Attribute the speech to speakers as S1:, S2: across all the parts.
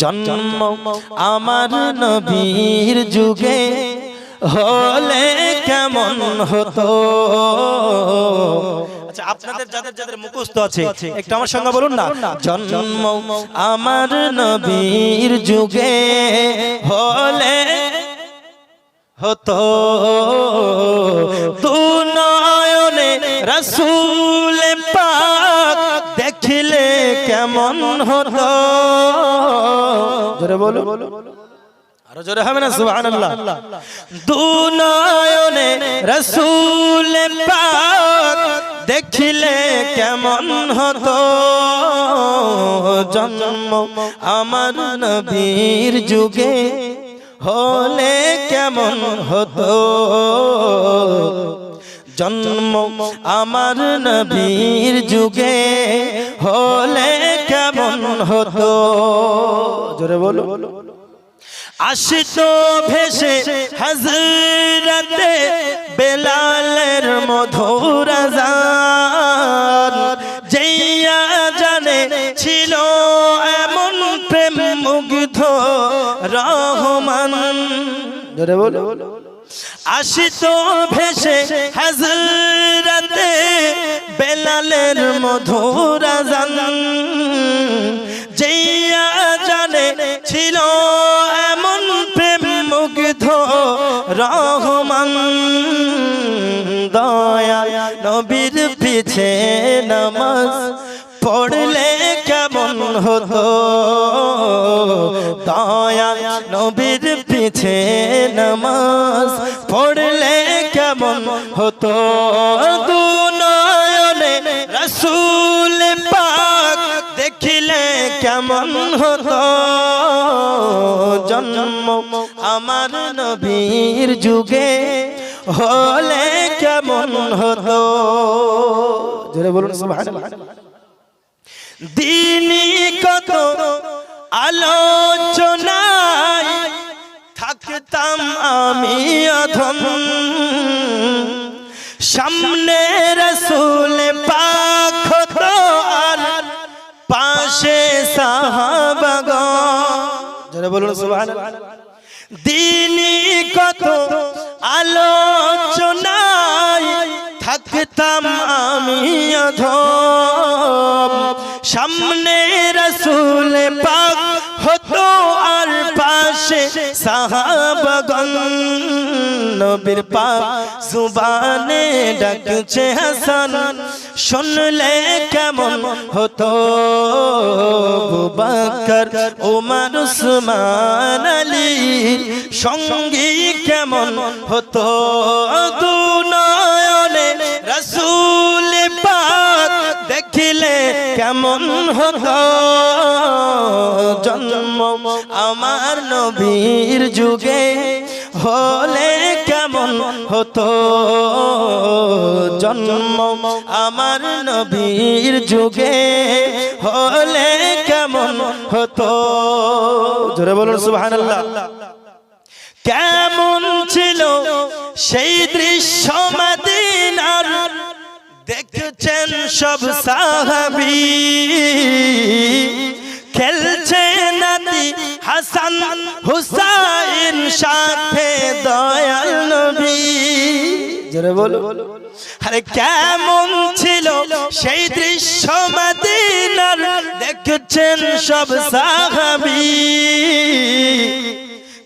S1: জন্ম আমার নবীর যুগে হলে কেমন হতো? আচ্ছা আপনাদের যাদের যাদের মুখস্থ আছে একটু আমার সঙ্গে বলুন না? জন্ম আমার নবীর যুগে হলে হতো। তু নয়নে রসুল কেমন হতো? জোরে বলো আরও জোরে হবে না? সুবহানাল্লাহ। দু নয়নে রসুল পাক দেখিলে কেমন হতো? জন্ম আমার নবীর যুগে হলে কেমন হতো? জন্ম আমার নবীর যুগে হলে হতো। জোরে বলো। আসিত ভেসে হজরতে বেলালের মধুর আজান। যেইয়া জানে ছিল এমন প্রেম মুগ্ধ রহমান। জোরে বলো। আসিত ভেসে হজরতে বেলালের মধুর জানে ছিল এমন প্রেম মুগ্ধ, রহমান দয়া নবীর পিছে নামাজ পড়লে কেমন হতো? দয়া নবীর পিছে নামাজ পড়লে কেমন হতো? রসুল পাক দেখিলে কেমন হতো? নবীর যুগে হলে কেমন হতো? জোরে বলুন দিনই কত আলোচনায় থাকতাম আমি অধম। সামনে রসুল আর পাশে সাহাবাগ যারা বলুন, সুবহানাল্লাহ। দিনই কত আলোচনায় থাকতাম আমি অধম। সামনে রসুল পাক হতো আর পাশে সাহাবাগন নবীর পাক জুবানে ডাকছে হাসান। শুনলে কেমন হতো? বুবাকর ওমর উসমান আলী, সঙ্গী কেমন হতো? দু রসুল পাক দেখিলে কেমন হতো? জন্ম আমার নবীর যুগে হলে কেমন হতো? জন্ম আমার নবীর যুগে হলে কেমন হতো? জোরে বলুন, সুবহানাল্লাহ। কেমন ছিল সেই দৃশ্য মদিনার? দেখছেন সব সাহাবি। খেলছে নাতি হাসান হুসাইন জোরে বলো। আরে কেমন ছিল সেই দৃশ্য মদিনার? দেখছেন সব সাহাবি।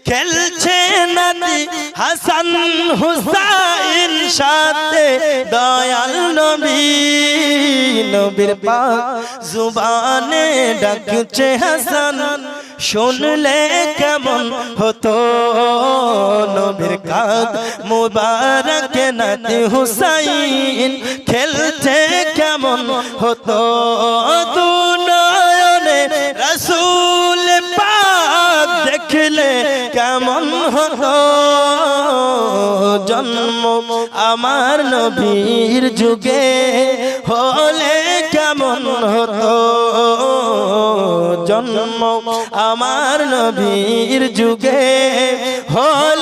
S1: খেলছে নদী হাসান হুসাইন সাথে দয়াল নবী। নবীর পাক জুবানে ডাকছে হাসান। শুনলে কেমন হতো? নবীর কাদ মুবারক নাতি হুসাইন খেলছে কেমন হতো? তু রসুল পাক দেখলে কেমন হতো? জন্ম আমার নবীর যুগে হলে কেমন হতো? জন্ম আমার নবীর যুগে। হলে